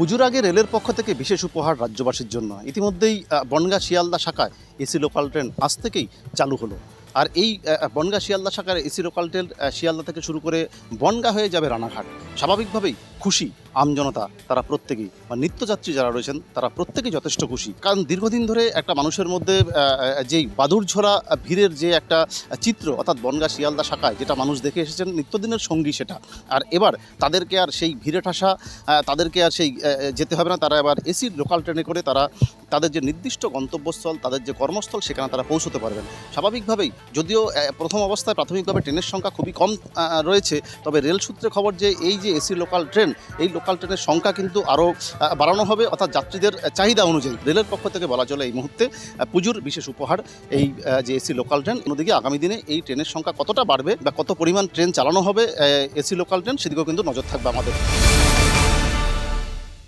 পুজোর আগে রেলের পক্ষ থেকে বিশেষ উপহার রাজ্যবাসীর জন্য। ইতিমধ্যেই বনগা শিয়ালদা শাখায় এসি লোকাল ট্রেন আজ থেকেই চালু হলো। আর এই বনগা শিয়ালদা শাখার এসি লোকাল ট্রেন শিয়ালদা থেকে শুরু করে বনগা হয়ে যাবে রানাঘাট। স্বাভাবিকভাবেই খুশি আমজনতা তারা প্রত্যেকেই, বা নিত্যযাত্রী যারা রয়েছেন, তারা প্রত্যেকেই যথেষ্ট খুশি। কারণ দীর্ঘদিন ধরে একটা মানুষের মধ্যে যেই বাদুরঝোলা ভিড়ের যে একটা চিত্র, অর্থাৎ বনগা শিয়ালদা শাখায় যেটা মানুষ দেখে এসেছেন, নিত্যদিনের সঙ্গী সেটা। আর এবার তাদেরকে আর সেই ভিড়ে ঠাসা তাদেরকে আর সেই যেতে হবে না, তারা এবার এসি লোকাল ট্রেনে করে তারা তাদের যে নির্দিষ্ট গন্তব্যস্থল, তাদের যে কর্মস্থল, সেখানে তারা পৌঁছতে পারবেন। স্বাভাবিকভাবেই, যদিও প্রথম অবস্থায় প্রাথমিকভাবে ট্রেনের সংখ্যা খুবই কম রয়েছে, তবে রেল সূত্রে খবর যে এই যে এসি লোকাল ট্রেন এই লোকাল ট্রেনের সংখ্যা কিন্তু আরও বাড়ানো হবে, অর্থাৎ যাত্রীদের চাহিদা অনুযায়ী। রেলের পক্ষ থেকে বলা চলে এই মুহূর্তে পুজোর বিশেষ উপহার এই যে এসি লোকাল ট্রেন। অন্যদিকে আগামী দিনে এই ট্রেনের সংখ্যা কতটা বাড়বে বা কত পরিমাণ ট্রেন চালানো হবে এসি লোকাল ট্রেন, সেদিকেও কিন্তু নজর থাকবে আমাদের।